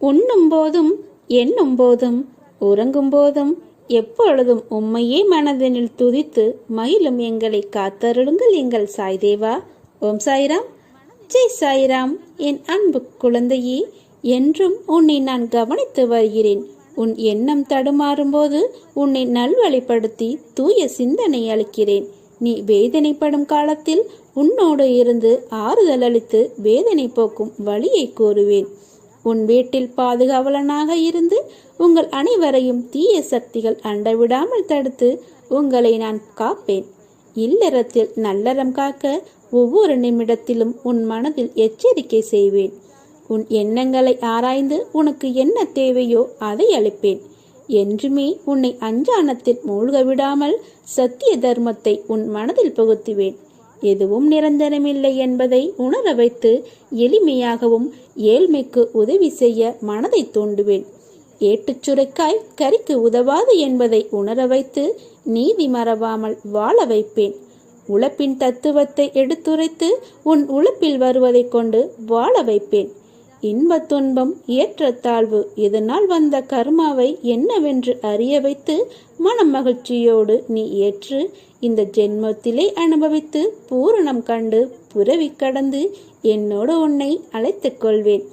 உண்ணும் போதும் எண்ணும் போதும் உறங்கும் போதும் எப்பொழுதும் உம்மையே மனதினில் துதித்து மகிழும் எங்களை காத்தருளுங்கள் எங்கள் சாய்தேவா. ஓம் சாய்ராம். ஜெய் சாய்ராம். என் அன்பு குழந்தையே என்றும் உன்னை நான் கவனித்து வருகிறேன். உன் எண்ணம் தடுமாறும்போது உன்னை நல்வழிப்படுத்தி தூய சிந்தனை அளிக்கிறேன். நீ வேதனைப்படும் காலத்தில் உன்னோடு இருந்து ஆறுதல் அளித்து வேதனை போக்கும் வழியை கூறுவேன் உன் வீட்டில் பாதுகாவலனாக இருந்து உங்கள் அனைவரையும் தீய சக்திகள் அண்டவிடாமல் தடுத்து உங்களை நான் காப்பேன். இல்லறத்தில் நல்லறம் காக்க ஒவ்வொரு நிமிடத்திலும் உன் மனதில் எச்சரிக்கை செய்வேன். உன் எண்ணங்களை ஆராய்ந்து உனக்கு என்ன தேவையோ அதை அளிப்பேன். என்றுமே உன்னை அஞ்சானத்தில் மூழ்க விடாமல் சத்திய தர்மத்தை உன் மனதில் புகுத்துவேன். எதுவும் நிரந்தரமில்லை என்பதை உணர வைத்து எளிமையாகவும் ஏழ்மைக்கு உதவி செய்ய மனதை தூண்டுவேன். ஏட்டுச் சுரைக்காய் கறிக்கு உதவாது என்பதை உணர வைத்து நீதி மறவாமல் வாழ வைப்பேன். உழைப்பின் தத்துவத்தை எடுத்துரைத்து உன் உழைப்பில் வருவதைக் கொண்டு வாழ வைப்பேன். இன்பத் துன்பம் ஏற்றத்தாழ்வு இதனால் வந்த கர்மாவை என்னவென்று அறிய வைத்து மனம் மகிழ்ச்சியோடு நீ ஏற்று இந்த ஜென்மத்திலே அனுபவித்து பூரணம் கண்டு புறவி கடந்து என்னோடு உன்னை அழைத்துக் கொள்வேன்.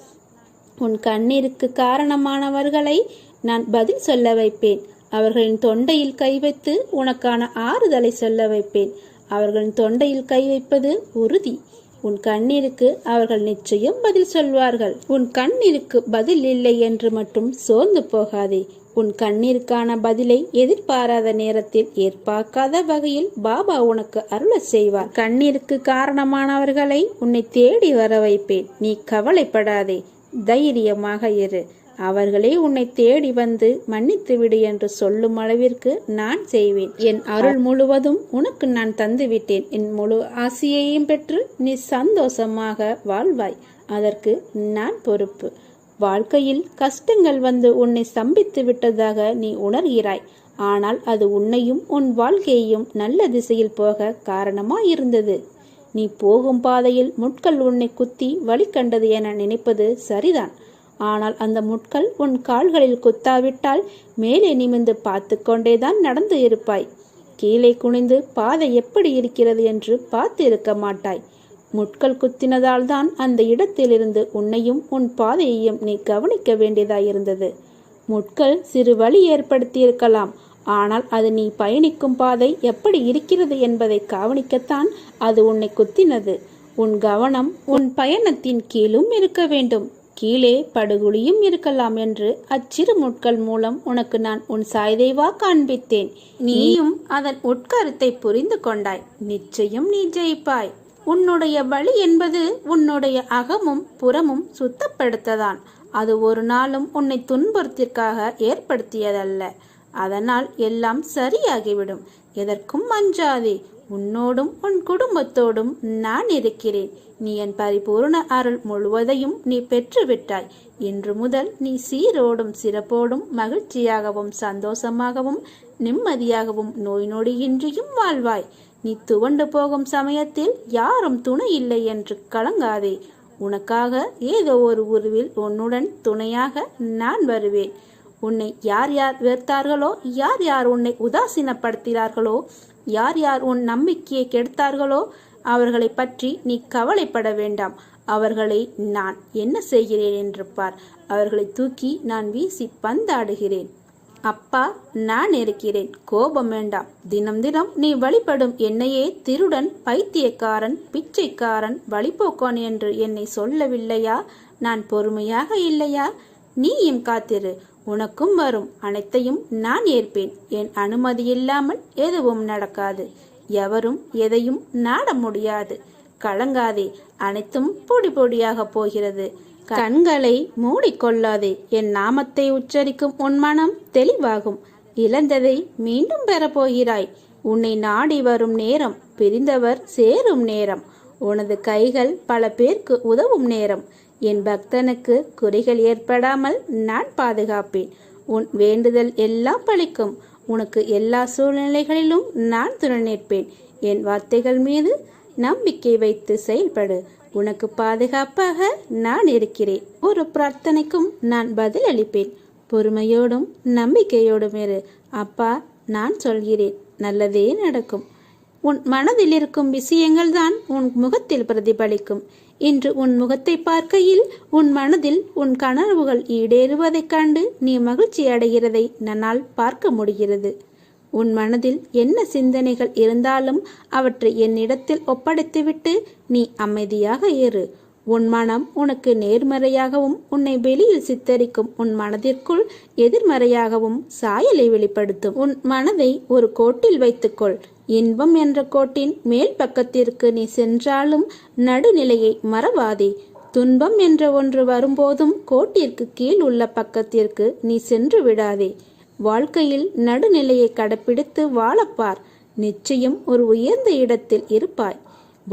உன் கண்ணீருக்கு காரணமானவர்களை நான் பதில் சொல்ல வைப்பேன். அவர்களின் தொண்டையில் கை வைத்து உனக்கான ஆறுதலை சொல்ல வைப்பேன். அவர்களின் தொண்டையில் கை வைப்பது உறுதி. உன் கண்ணீருக்கு அவர்கள் நிச்சயம் பதில் சொல்வார்கள். உன் கண்ணீருக்கு பதில் இல்லை என்று மட்டும் சோர்ந்து போகாதே. உன் கண்ணீருக்கான பதிலை எதிர்பாராத நேரத்தில் ஏற்பாக்காத வகையில் பாபா உனக்கு அருள செய்வார். கண்ணீருக்கு காரணமானவர்களை உன்னை தேடி வர வைப்பேன். நீ கவலைப்படாதே. தைரியமாக இரு. அவர்களே உன்னை தேடி வந்து மன்னித்து விடு என்று சொல்லும் அளவிற்கு நான் செய்வேன். என் அருள் முழுவதும் உனக்கு நான் தந்துவிட்டேன். என் முழு ஆசையையும் பெற்று நீ சந்தோஷமாக வாழ்வாய். அதற்கு நான் பொறுப்பு. வாழ்க்கையில் கஷ்டங்கள் வந்து உன்னை சம்பித்து விட்டதாக நீ உணர்கிறாய். ஆனால் அது உன்னையும் உன் வாழ்க்கையையும் நல்ல திசையில் போக காரணமாயிருந்தது. நீ போகும் பாதையில் முட்கள் உன்னை குத்தி வழி கண்டது என நினைப்பது சரிதான். ஆனால் அந்த முட்கள் உன் கால்களில் குத்தாவிட்டால் மேலே நிமிந்து பார்த்து கொண்டேதான் நடந்து இருப்பாய். கீழே குனிந்து பாதை எப்படி இருக்கிறது என்று பார்த்து இருக்க மாட்டாய். முட்கள் குத்தினதால் தான் அந்த இடத்திலிருந்து உன்னையும் உன் பாதையையும் நீ கவனிக்க வேண்டியதாயிருந்தது. முட்கள் சிறு வழி ஏற்படுத்தியிருக்கலாம். ஆனால் அது நீ பயணிக்கும் பாதை எப்படி இருக்கிறது என்பதை கவனிக்கத்தான் அது உன்னை குத்தினது. உன் கவனம் உன் பயணத்தின் கீழும் இருக்க வேண்டும். கீழே படுகுழியும் இருக்கலாம் என்று அச்சிறு முட்கள் மூலம் உனக்கு நான் உன் சாய்தேவா காண்பித்தேன். நீயும் அதன் உட்கருத்தை புரிந்து கொண்டாய். நிச்சயம் நீ ஜெயிப்பாய். உன்னுடைய வழி என்பது உன்னுடைய அகமும் புறமும் சுத்தப்படுத்ததான். அது ஒரு நாளும் உன்னை துன்புறுத்திற்காக ஏற்படுத்தியதல்ல. அதனால் எல்லாம் சரியாகிவிடும். எதற்கும் அஞ்சாதே உன்னோடும் உன் குடும்பத்தோடும் நான் இருக்கிறேன். நீ என் பரிபூர்ண அருள் முழுவதையும் நீ பெற்றுவிட்டாய். இன்று முதல் நீ சீரோடும் சிறப்போடும் மகிழ்ச்சியாகவும் சந்தோஷமாகவும் நிம்மதியாகவும் நோய் நொடியின்றியும் வாழ்வாய். நீ துவண்டு போகும் சமயத்தில் யாரும் துணை இல்லை என்று கலங்காதே. உனக்காக ஏதோ ஒரு உருவில் உன்னுடன் துணையாக நான் வருவேன். உன்னை யார் யார் வெறுத்தார்களோ யார் யார் உன்னை உதாசீனப்படுத்தினார்களோ யார் யார் உன் நம்பிக்கையை கெடுத்தார்களோ அவர்களை பற்றி நீ கவலைப்பட வேண்டாம். அவர்களை நான் என்ன செய்கிறேன் என்று பார். அவர்களை தூக்கி நான் வீசி பந்தாடுகிறேன். அப்பா நான் இருக்கிறேன். கோபம் வேண்டாம். தினம் தினம் நீ வழிபடும் என்னையே திருடன் பைத்தியக்காரன் பிச்சைக்காரன் வழிபோக்கான் என்று என்னை சொல்லவில்லையா? நான் பொறுமையாக இல்லையா? நீயும் காத்திரு. உனக்கும் வரும். அனைத்தையும் நான் ஏற்பேன். என் அனுமதி இல்லாமல் எதுவும் நடக்காது. எவரும் எதையும் நாட முடியாது. கலங்காதே. அனைத்தும் பொடி பொடியாக போகிறது. கண்களை மூடிக்கொள்ளாதே. என் நாமத்தை உச்சரிக்கும் உன் மனம் தெளிவாகும். இழந்ததை மீண்டும் பெறப்போகிறாய். உன்னை நாடி வரும் நேரம் பிரிந்தவர் சேரும் நேரம். உனது கைகள் பல பேருக்கு உதவும் நேரம். என் பக்தனுக்கு குறைகள் ஏற்படாமல் நான் பாதுகாப்பேன். உன் வேண்டுதல் எல்லாம் பழிக்கும். உனக்கு எல்லா சூழ்நிலைகளிலும் நான் துணை நிற்பேன் என் வார்த்தைகள் மீது நம்பிக்கை வைத்து செயல்படு. உனக்கு பாதுகாப்பாக நான் இருக்கிறேன். ஒரு பிரார்த்தனைக்கும் நான் பதில் அளிப்பேன் பொறுமையோடும் நம்பிக்கையோடும் இரு. அப்பா நான் சொல்கிறேன். நல்லதே நடக்கும். உன் மனதில் இருக்கும் விஷயங்கள் தான் உன் முகத்தில் பிரதிபலிக்கும். இன்று உன் முகத்தை பார்க்கையில் உன் மனதில் உன் கனவுகள் ஈடேறுவதைக் கண்டு நீ மகிழ்ச்சி அடைகிறதை நன்னால் பார்க்க முடிகிறது. உன் மனதில் என்ன சிந்தனைகள் இருந்தாலும் அவற்றை என்னிடத்தில் ஒப்படைத்துவிட்டு நீ அமைதியாக ஏறு. உன் மனம் உனக்கு நேர்மறையாகவும் உன்னை வெளியில் சித்தரிக்கும் உன் மனதிற்குள் எதிர்மறையாகவும் சாயலை வெளிப்படுத்தும். உன் மனதை ஒரு கோட்டில் வைத்துக்கொள். இன்பம் என்ற கோட்டின் மேல் பக்கத்திற்கு நீ சென்றாலும் நடுநிலையை மறவாதே. துன்பம் என்ற ஒன்று வரும்போதும் கோட்டிற்கு கீழ் உள்ள பக்கத்திற்கு நீ சென்று விடாதே. வாழ்க்கையில் நடுநிலையை கடைப்பிடித்து வாழப்பார் நிச்சயம் ஒரு உயர்ந்த இடத்தில் இருப்பாய்.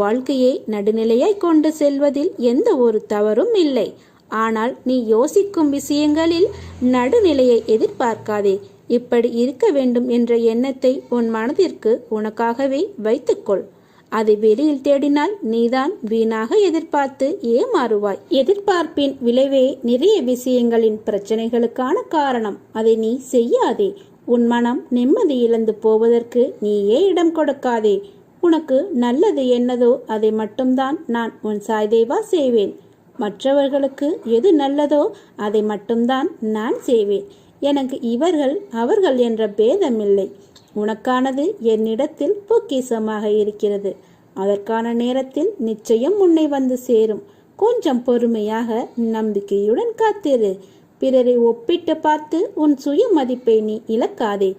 வாழ்க்கையை நடுநிலையாய் கொண்டு செல்வதில் எந்த ஒரு தவறும் இல்லை. ஆனால் நீ யோசிக்கும் விஷயங்களில் நடுநிலையை எதிர்பார்க்காதே. இப்படி இருக்க வேண்டும் என்ற எண்ணத்தை உன் மனதிற்கு உனக்காகவே வைத்துக்கொள். அதை வெளியில் தேடினால் நீதான் வீணாக எதிர்பார்த்து ஏமாறுவாய். எதிர்பார்ப்பின் விளைவே நிறைய விஷயங்களின் பிரச்சனைகளுக்கான காரணம். அதை நீ செய்யாதே. உன் மனம் நிம்மதி இழந்து போவதற்கு நீயே இடம் கொடுக்காதே. உனக்கு நல்லது என்னதோ அதை மட்டும்தான் நான் உன் சாய்தேவா செய்வேன். மற்றவர்களுக்கு எது நல்லதோ அதை மட்டும்தான் நான் செய்வேன். எனக்கு இவர்கள் அவர்கள் என்ற பேதமில்லை. உனக்கானது என்னிடத்தில் பொக்கிசமாக இருக்கிறது. அதற்கான நேரத்தில் நிச்சயம் உன்னை வந்து சேரும். கொஞ்சம் பொறுமையாக நம்பிக்கையுடன் காத்திரு. பிறரை ஒப்பிட்டு பார்த்து உன் சுய மதிப்பை நீ இழக்காதே.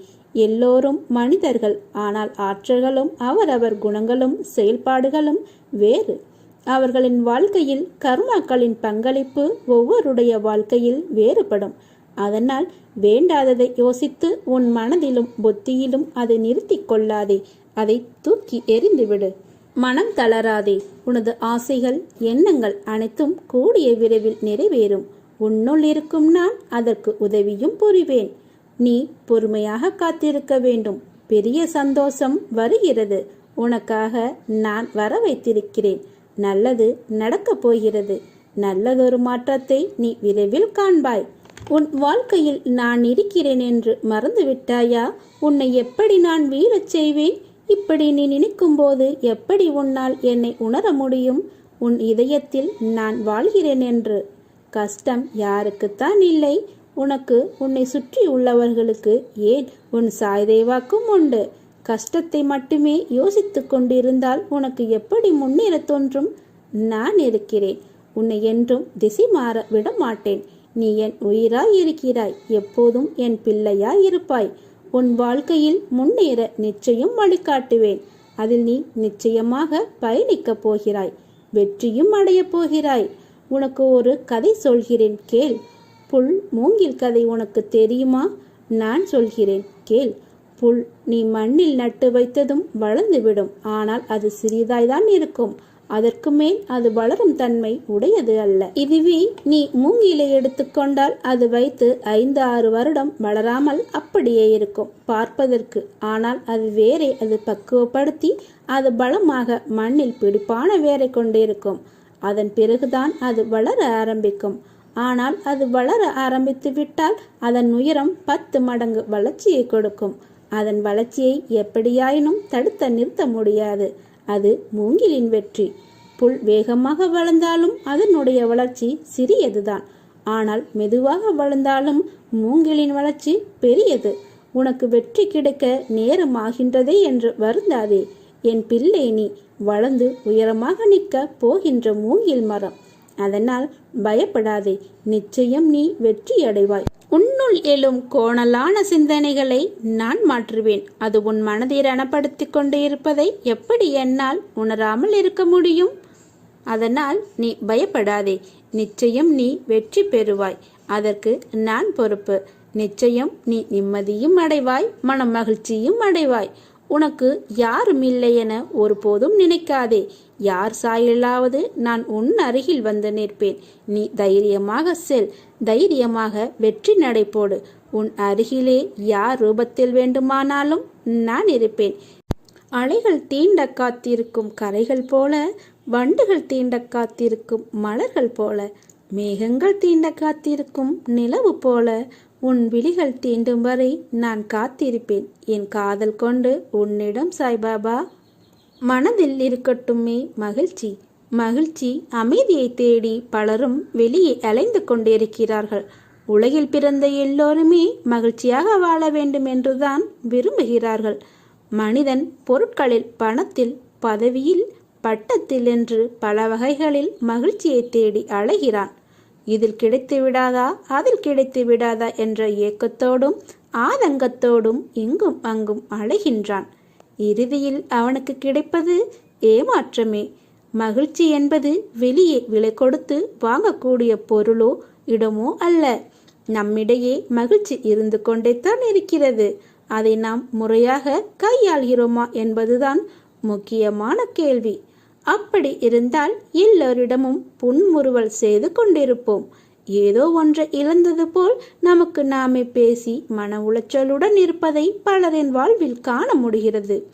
எல்லோரும் மனிதர்கள் ஆனால் ஆற்றல்களும் அவரவர் குணங்களும் செயல்பாடுகளும் வேறு. அவர்களின் வாழ்க்கையில் கர்மாக்களின் பங்களிப்பு ஒவ்வொருடைய வாழ்க்கையில் வேறுபடும். அதனால் வேண்டாததை யோசித்து உன் மனதிலும் புத்தியிலும் அதை நிறுத்தி கொள்ளாதே. அதை தூக்கி எறிந்துவிடு. மனம் தளராதே. உனது ஆசைகள் எண்ணங்கள் அனைத்தும் கூடிய விரைவில் நிறைவேறும். உன்னுள் இருக்கும் நான் அதற்கு உதவியும் புரிவேன். நீ பொறுமையாக காத்திருக்க வேண்டும். பெரிய சந்தோஷம் வருகிறது. உனக்காக நான் வர வைத்திருக்கிறேன். நல்லது நடக்கப் போகிறது. நல்லதொரு மாற்றத்தை நீ விரைவில் காண்பாய். உன் வாழ்க்கையில் நான் இருக்கிறேன் என்று மறந்துவிட்டாயா? உன்னை எப்படி நான் வீழச் செய்வேன்? இப்படி நீ நினைக்கும்போது எப்படி உன்னால் என்னை உணர முடியும்? உன் இதயத்தில் நான் வாழ்கிறேன் என்று. கஷ்டம் யாருக்குத்தான் இல்லை. உனக்கு உன்னை சுற்றி உள்ளவர்களுக்கு ஏன் உன் சாய்தேவாக்கும் உண்டு? கஷ்டத்தை மட்டுமே யோசித்துக் கொண்டிருந்தால் உனக்கு எப்படி முன்னேற தோன்றும்? நான் இருக்கிறேன். உன்னை என்றும் திசை மாற விட மாட்டேன் நீ என் உயிராய் இருக்கிறாய். எப்போதும் என் பிள்ளையாய் இருப்பாய். உன் வாழ்க்கையில் முன்னேற நிச்சயம் வழிகாட்டுவேன். அதில் நீ நிச்சயமாக பயணிக்கப் போகிறாய். வெற்றியும் அடையப் போகிறாய். உனக்கு ஒரு கதை சொல்கிறேன். கேள். புல் மூங்கில் கதை உனக்கு தெரியுமா? நான் சொல்கிறேன். கேள். புல் நீ மண்ணில் நட்டு வைத்ததும் வளர்ந்துவிடும் ஆனால் அது சிறிதாய்தான் இருக்கும். அதற்கு மேல் அது வளரும் தன்மை உடையது அல்ல. இதுவே நீ மூங்கிலை எடுத்துக்கொண்டால் அது வைத்து ஐந்து ஆறு வருடம் வளராமல் அப்படியே இருக்கும். பார்ப்பதற்கு. ஆனால் அது வேரை அது பக்குவப்படுத்தி அது பலமாக மண்ணில் பிடிப்பான வேரை கொண்டிருக்கும். அதன் பிறகுதான் அது வளர ஆரம்பிக்கும். ஆனால் அது வளர ஆரம்பித்து விட்டால் அதன் உயரம் பத்து மடங்கு வளர்ச்சியை கொடுக்கும். அதன் வளர்ச்சியை எப்படியாயினும் தடுத்த நிறுத்த முடியாது. அது மூங்கிலின் வெற்றி. புல் வேகமாக வளர்ந்தாலும் அதனுடைய வளர்ச்சி சிறியதுதான். ஆனால் மெதுவாக வளர்ந்தாலும் மூங்கிலின் வளர்ச்சி பெரியது. உனக்கு வெற்றி கிடைக்க நேரம் ஆகின்றதே என்று வருந்தாதே. என் பிள்ளை நீ வளர்ந்து உயரமாக நிற்க போகின்ற மூங்கில் மரம். அதனால் பயப்படாதே. நிச்சயம் நீ வெற்றி அடைவாய். உன்னுள் எழும் கோணலான சிந்தனைகளை நான் மாற்றுவேன். அது உன் மனதை ரணப்படுத்திக் கொண்டு இருப்பதை எப்படி என்னால் உணராமல் இருக்க முடியும்? அதனால் நீ பயப்படாதே. நிச்சயம் நீ வெற்றி பெறுவாய். அதற்கு நான் பொறுப்பு. நிச்சயம் நீ நிம்மதியும் அடைவாய். மன மகிழ்ச்சியும் அடைவாய். உனக்கு யாரும் இல்லை என ஒருபோதும் நினைக்காதே. யார் சாயலாவது நான் உன் அருகில் வந்து நிற்பேன். நீ தைரியமாக செல் தைரியமாக வெற்றி நடைபோடு உன் அருகிலே யார் ரூபத்தில் வேண்டுமானாலும் நான் இருப்பேன். அலைகள் தீண்ட காத்திருக்கும் கரைகள் போல வண்டுகள் தீண்ட காத்திருக்கும் மலர்கள் போல மேகங்கள் தீண்ட காத்திருக்கும் நிலவு போல உன் விழிகள் தீண்டும் வரை நான் காத்திருப்பேன். என் காதல் கொண்டு உன்னிடம் சாய்பாபா. மனதில் இருக்கட்டுமே மகிழ்ச்சி. மகிழ்ச்சி அமைதியை தேடி பலரும் வெளியே அலைந்து கொண்டிருக்கிறார்கள். உலகில் பிறந்த எல்லோருமே மகிழ்ச்சியாக வாழ வேண்டும் என்றுதான் விரும்புகிறார்கள். மனிதன் பொருட்களில் பணத்தில் பதவியில் பட்டத்தில் என்று பல வகைகளில் மகிழ்ச்சியை தேடி அலைகிறான். இதில் கிடைத்து விடாதா? அதில் கிடைத்து விடாதா? என்ற ஏக்கத்தோடும் ஆதங்கத்தோடும் இங்கும் அங்கும் அலைகின்றான். இறுதியில் அவனுக்கு கிடைப்பது ஏமாற்றமே. மகிழ்ச்சி என்பது வெளியே விலை கொடுத்து வாங்கக்கூடிய பொருளோ இடமோ அல்ல. நம்மிடையே மகிழ்ச்சி இருந்து கொண்டே தான் இருக்கிறது. அதை நாம் முறையாக கையாள்கிறோமா என்பதுதான் முக்கியமான கேள்வி. அப்படி இருந்தால் எல்லோரிடமும் புன்முறுவல் செய்து கொண்டிருப்போம். ஏதோ ஒன்றை இழந்தது போல் நமக்கு நாமே பேசி மன உளைச்சலுடன் இருப்பதை பலரின் வாழ்வில் காண முடிகிறது.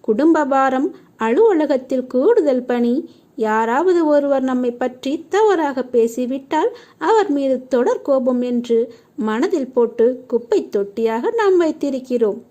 குடும்ப பாரம் அலுவலகத்தில் கூடுதல் பணி யாராவது ஒருவர் நம்மை பற்றி தவறாக பேசிவிட்டால் அவர் மீது தொடர் கோபம் என்று மனதில் போட்டு குப்பை தொட்டியாக நாம் வைத்திருக்கிறோம்.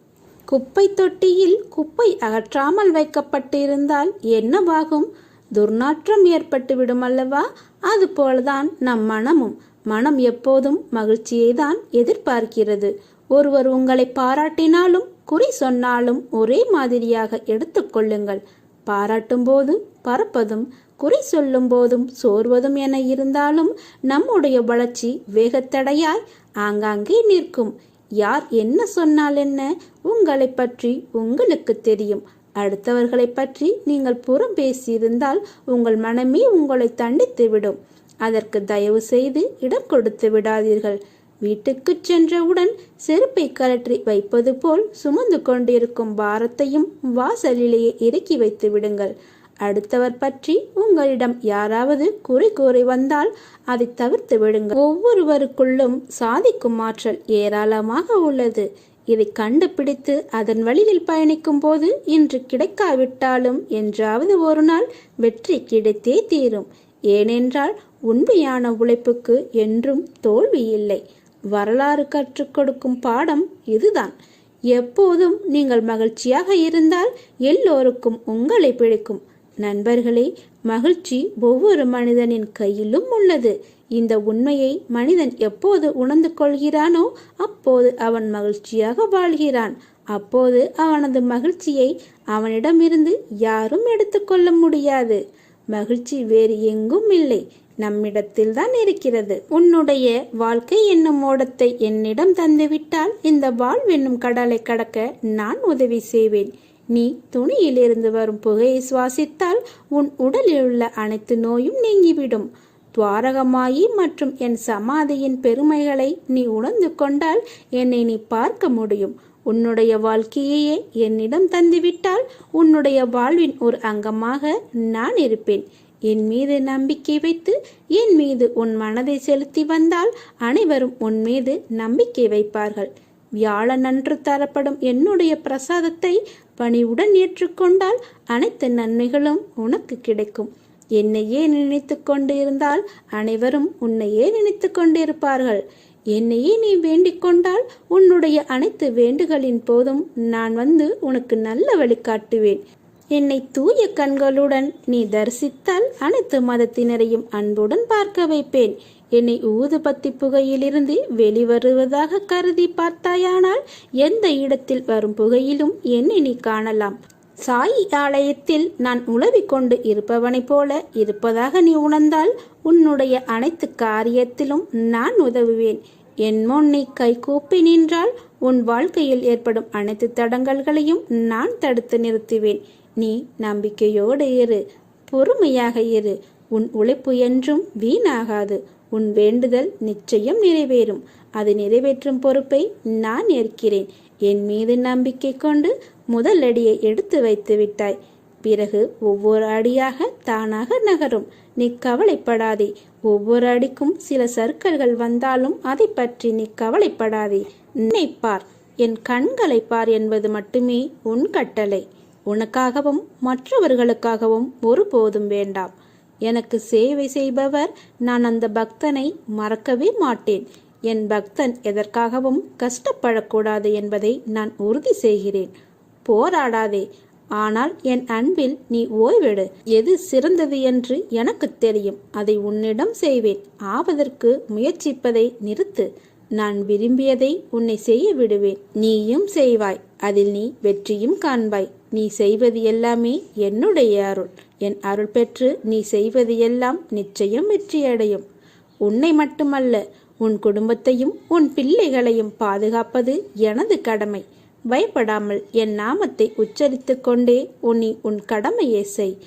குப்பை தொட்டியில் குப்பை அகற்றாமல் வைக்கப்பட்டிருந்தால் என்னவாகும்? துர்நாற்றம் ஏற்பட்டு விடும் அல்லவா அதுபோலதான் நம் மனமும். மனம் எப்போதும் மகிழ்ச்சியை தான் எதிர்பார்க்கிறது. ஒருவர் உங்களை பாராட்டினாலும் குறி சொன்னாலும் ஒரே மாதிரியாக எடுத்துக்கொள்ளுங்கள் பாராட்டும் போது பறப்பதும் குறி சொல்லும் போதும் சோர்வதும் என இருந்தாலும் நம்முடைய வளர்ச்சி வேகத்தடையாய் ஆங்காங்கே நிற்கும். யார் என்ன சொன்னால் என்ன? உங்களை பற்றி உங்களுக்கு தெரியும். அடுத்தவர்களை பற்றி நீங்கள் புறம் பேசியிருந்தால் உங்கள் மனமே உங்களை தண்டித்து விடும் அதற்கு தயவு செய்து இடம் கொடுத்து விடாதீர்கள். வீட்டுக்கு சென்றவுடன் செருப்பை கலற்றி வைப்பது போல் சுமந்து கொண்டிருக்கும் பாரத்தையும் வாசலிலேயே இறக்கி வைத்து விடுங்கள். அடுத்தவர் பற்றி உங்களிடம் யாராவது குறை கூறி வந்தால் அதை தவிர்த்து விடுங்கள். ஒவ்வொருவருக்குள்ளும் சாதிக்கும் ஆற்றல் ஏராளமாக உள்ளது. இதை கண்டுபிடித்து அதன் வழியில் பயணிக்கும் போது இன்று கிடைக்காவிட்டாலும் என்றாவது ஒரு நாள் வெற்றி கிடைத்தே தீரும். ஏனென்றால் உண்மையான உழைப்புக்கு என்றும் தோல்வி இல்லை. வரலாறு கற்றுக் கொடுக்கும் பாடம் இதுதான். எப்போதும் நீங்கள் மகிழ்ச்சியாக இருந்தால் எல்லோருக்கும் உங்களை பிடிக்கும். நண்பர்களே மகிழ்ச்சி ஒவ்வொரு மனிதனின் கையிலும் உள்ளது. இந்த உண்மையை மனிதன் எப்போது உணர்ந்து கொள்கிறானோ அப்போது அவன் மகிழ்ச்சியாக வாழ்கிறான். அப்போது அவனது மகிழ்ச்சியை அவனிடமிருந்து யாரும் எடுத்துக்கொள்ள முடியாது. மகிழ்ச்சி வேறு எங்கும் இல்லை. நம்மிடத்தில் தான் இருக்கிறது. உன்னுடைய வாழ்க்கை என்னும் ஓடத்தை என்னிடம் தந்துவிட்டால் இந்த வாழ்வென்னும் கடலை கடக்க நான் உதவி செய்வேன். நீ துணியிலிருந்து வரும் புகையை சுவாசித்தால் உன் உடலில் உள்ள அனைத்து நோயும் நீங்கிவிடும். துவாரகமாயி மற்றும் என் சமாதியின் பெருமைகளை நீ உணர்ந்து கொண்டால் என்னை நீ பார்க்க முடியும். உன்னுடைய வாழ்க்கையையே என்னிடம் தந்துவிட்டால் உன்னுடைய வாழ்வின் ஒரு அங்கமாக நான் இருப்பேன். என் மீது நம்பிக்கை வைத்து என் மீது உன் மனதை செலுத்தி வந்தால் அனைவரும் உன் மீது நம்பிக்கை வைப்பார்கள். வியாழனன்று தரப்படும் என்னுடைய பிரசாதத்தை பணிவுடன் ஏற்றுக்கொண்டால் அனைத்து நன்மைகளும் உனக்கு கிடைக்கும். என்னையே நினைத்து கொண்டு இருந்தால் அனைவரும் உன்னையே நினைத்து கொண்டிருப்பார்கள்? என்னையே நீ வேண்டிக் கொண்டால் உன்னுடைய அனைத்து வேண்டுகளின் போதும் நான் வந்து உனக்கு நல்ல வழி காட்டுவேன் என்னை தூய கண்களுடன் நீ தரிசித்தால் அனைத்து மதத்தினரையும் அன்புடன் பார்க்க வைப்பேன். என்னை ஊதுபத்தி புகையிலிருந்து வெளிவருவதாக கருதி பார்த்தாயானால் எந்த இடத்தில் வரும் புகையிலும் என்னை நீ காணலாம். சாய் ஆலயத்தில் நான் உழவிக் கொண்டு இருப்பவனைப் போல இருப்பதாக நீ உணர்ந்தால் உன்னுடைய அனைத்து காரியத்திலும் நான் உதவுவேன். என் முன் நீ கைகூப்பி நின்றால் உன் வாழ்க்கையில் ஏற்படும் அனைத்து தடங்கல்களையும் நான் தடுத்து நிறுத்துவேன். நீ நம்பிக்கையோடு இரு பொறுமையாக இரு. உன் உழைப்பு என்றும் வீணாகாது. உன் வேண்டுதல் நிச்சயம் நிறைவேறும். அது நிறைவேற்றும் பொறுப்பை நான் ஏற்கிறேன். என் மீது நம்பிக்கை கொண்டு முதல் அடியை எடுத்து வைத்து விட்டாய். பிறகு ஒவ்வொரு அடியாக தானாக நகரும். நீ கவலைப்படாதே. ஒவ்வொரு அடிக்கும் சில சர்க்கல்கள் வந்தாலும் அதை பற்றி நீ கவலைப்படாதே. நினைப்பார் என் கண்களை பார் என்பது மட்டுமே உன் கட்டளை. உனக்காகவும் மற்றவர்களுக்காகவும் ஒருபோதும் வேண்டாம். எனக்கு சேவை செய்பவர் நான் அந்த பக்தனை மறக்கவே மாட்டேன். என் பக்தன் எதற்காகவும் கஷ்டப்படக்கூடாது என்பதை நான் உறுதி செய்கிறேன். போராடாதே. ஆனால் என் அன்பில் நீ ஓய்வெடு. எது சிறந்தது என்று எனக்கு தெரியும். அதை உன்னிடம் செய்வேன். ஆவதற்கு முயற்சிப்பதை நிறுத்து. நான் விரும்பியதை உன்னை செய்ய விடுவேன். நீயும் செய்வாய். அதில் நீ வெற்றியும் காண்பாய். நீ செய்வது எல்லாமே என்னுடைய அருள். என் அருள் பெற்று நீ செய்வது எல்லாம் நிச்சயம் வெற்றியடையும். உன்னை மட்டுமல்ல உன் குடும்பத்தையும் உன் பிள்ளைகளையும் பாதுகாப்பது எனது கடமை. பயப்படாமல் என் நாமத்தை உச்சரித்துக் கொண்டே உன்னை உன் கடமையை செய்.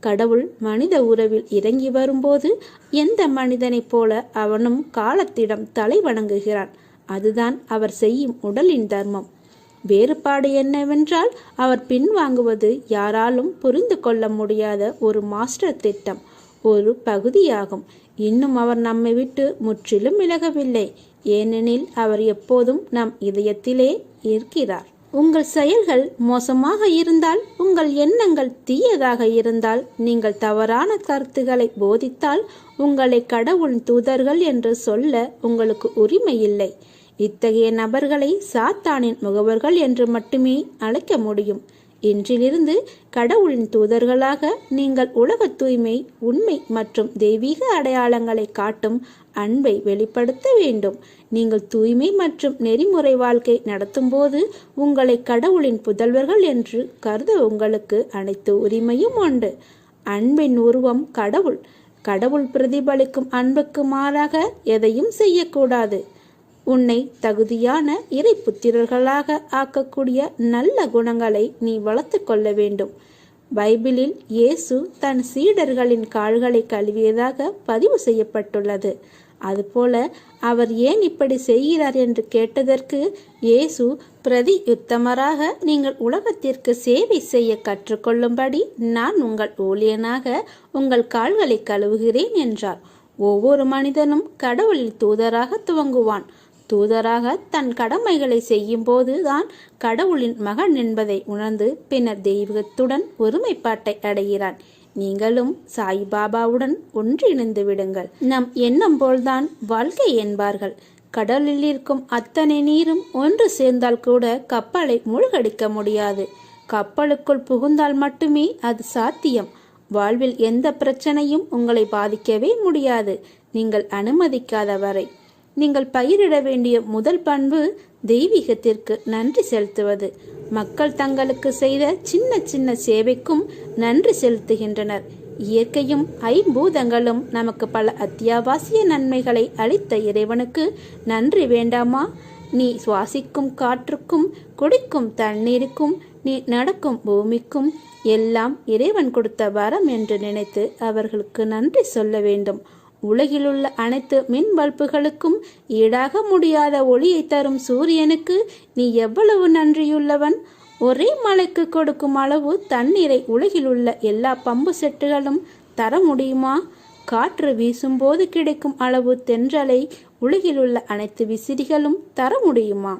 கடவுள் மனித உறவில் இறங்கி வரும்போது எந்த மனிதனைப் போல அவனும் காலத்திடம் தலை வணங்குகிறான். அதுதான் அவர் செய்யும் உடலின் தர்மம். வேறுபாடு என்னவென்றால் அவர் பின்வாங்குவது யாராலும் புரிந்து கொள்ள முடியாத ஒரு மாஸ்டர் திட்டம் ஒரு பகுதியாகும். இன்னும் அவர் நம்மை விட்டு முற்றிலும் விலகவில்லை. ஏனெனில் அவர் எப்போதும் நம் இதயத்திலே இருக்கிறார். உங்கள் செயல்கள் மோசமாக இருந்தால் உங்கள் எண்ணங்கள் தீயதாக இருந்தால் நீங்கள் தவறான கருத்துக்களை போதித்தால் உங்களை கடவுள் தூதர்கள் என்று சொல்ல உங்களுக்கு உரிமை இல்லை. இத்தகைய நபர்களை சாத்தானின் முகவர்கள் என்று மட்டுமே அழைக்க முடியும். இன்றிலிருந்து கடவுளின் தூதர்களாக நீங்கள் உலக தூய்மை உண்மை மற்றும் தெய்வீக அடையாளங்களை காட்டும் அன்பை வெளிப்படுத்த வேண்டும். நீங்கள் தூய்மை மற்றும் நெறிமுறை வாழ்க்கை நடத்தும்போது உங்களை கடவுளின் புதல்வர்கள் என்று கருத உங்களுக்கு அனைத்து உரிமையும் உண்டு. அன்பின் உருவம் கடவுள். கடவுள் பிரதிபலிக்கும் அன்புக்கு மாறாக எதையும் செய்யக்கூடாது. உன்னை தகுதியான இறை புத்திரர்களாக ஆக்கக்கூடிய நல்ல குணங்களை நீ வளர்த்து கொள்ள வேண்டும். பைபிளில் இயேசு தன் சீடர்களின் கால்களை கழுவியதாக பதிவு செய்யப்பட்டுள்ளது. அதுபோல அவர் ஏன் இப்படி செய்கிறார் என்று கேட்டதற்கு இயேசு பிரதி யுத்தமராக நீங்கள் உலகத்திற்கு சேவை செய்ய கற்றுக்கொள்ளும்படி நான் உங்கள் ஊழியனாக உங்கள் கால்களை கழுவுகிறேன் என்றார். ஒவ்வொரு மனிதனும் கடவுளில் தூதராக துவங்குவான். தூதராக தன் கடமைகளை செய்யும் போதுதான் கடவுளின் மகன் என்பதை உணர்ந்து பின்னர் தெய்வத்துடன் ஒருமைப்பாட்டை அடைகிறான். நீங்களும் சாய்பாபாவுடன் ஒன்றிணைந்து விடுங்கள். நம் எண்ணம் போல்தான் வாழ்க்கை என்பார்கள். கடலில் இருக்கும் அத்தனை நீரும் ஒன்று சேர்ந்தால் கூட கப்பலை மூழ்கடிக்க முடியாது. கப்பலுக்குள் புகுந்தால் மட்டுமே அது சாத்தியம். வாழ்வில் எந்த பிரச்சனையும் உங்களை பாதிக்கவே முடியாது. நீங்கள் அனுமதிக்காத வரை நீங்கள் பயிரிட வேண்டிய முதல் பண்பு தெய்வீகத்திற்கு நன்றி செலுத்துவது. மக்கள் தங்களுக்கு செய்த சின்ன சின்ன சேவைக்கும் நன்றி செலுத்துகின்றனர். இயற்கையும் ஐம்பூதங்களும் நமக்கு பல அத்தியாவசிய நன்மைகளை அளித்த இறைவனுக்கு நன்றி வேண்டாமா? நீ சுவாசிக்கும் காற்றுக்கும் குடிக்கும் தண்ணீருக்கும் நீ நடக்கும் பூமிக்கும் எல்லாம் இறைவன் கொடுத்த வரம் என்று நினைத்து அவர்களுக்கு நன்றி சொல்ல வேண்டும். உலகிலுள்ள அனைத்து மின் பல்புகளுக்கும் ஈடாக முடியாத ஒளியை தரும் சூரியனுக்கு நீ எவ்வளவு நன்றியுள்ளவன்? ஒரே மலைக்கு கொடுக்கும் அளவு தண்ணீரை உலகிலுள்ள எல்லா பம்பு செட்டுகளும் தர முடியுமா? காற்று வீசும்போது கிடைக்கும் அளவு தென்றலை உலகிலுள்ள அனைத்து விசிறிகளும் தர முடியுமா?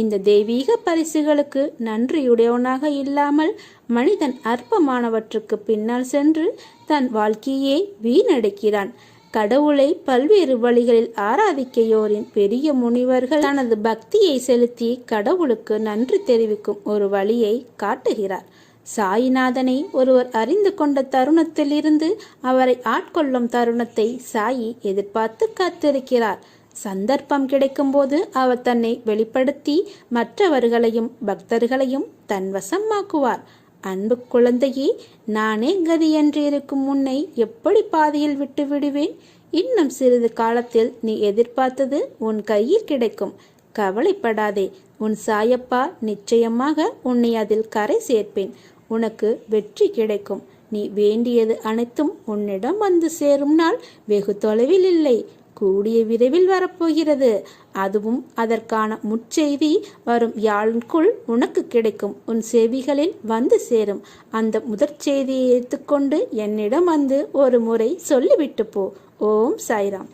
இந்த தெய்வீக பரிசுகளுக்கு நன்றியுடையவனாக இல்லாமல் மனிதன் அற்பமானவற்றுக்கு பின்னால் சென்று தன் வாழ்க்கையே வீணடைக்கிறான். கடவுளை பல்வேறு வழிகளில் ஆராதிக்கையோரின் பெரிய முனிவர்கள் தனது பக்தியை செலுத்தி கடவுளுக்கு நன்றி தெரிவிக்கும் ஒரு வழியை காட்டுகிறார். சாயிநாதனை ஒருவர் அறிந்து கொண்ட தருணத்திலிருந்து அவரை ஆட்கொள்ளும் தருணத்தை சாயி எதிர்பார்த்து காத்திருக்கிறார். சந்தர்ப்பம் கிடைக்கும்போது அவர் தன்னை வெளிப்படுத்தி மற்றவர்களையும் பக்தர்களையும் தன்வசமாக்குவார். அன்பு குழந்தையே நானே கதி என்று இருக்கும் உன்னை எப்படி பாதையில் விட்டு விடுவேன்? இன்னும் சிறிது காலத்தில் நீ எதிர்பார்த்தது உன் கையில் கிடைக்கும். கவலைப்படாதே உன் சாயப்பா நிச்சயமாக உன்னை அதில் கரை சேர்ப்பேன். உனக்கு வெற்றி கிடைக்கும். நீ வேண்டியது அனைத்தும் உன்னிடம் வந்து சேரும் நாள் வெகு தொலைவில் இல்லை. கூடிய விரைவில் வரப்போகிறது. அதுவும் அதற்கான முற்செய்தி வரும் யாழுக்குள் உனக்கு கிடைக்கும். உன் செவிகளில் வந்து சேரும். அந்த முதற் செய்தியை எடுத்துக்கொண்டு என்னிடம் வந்து ஒரு முறை சொல்லிவிட்டு போ. ஓம் சாய்ராம்.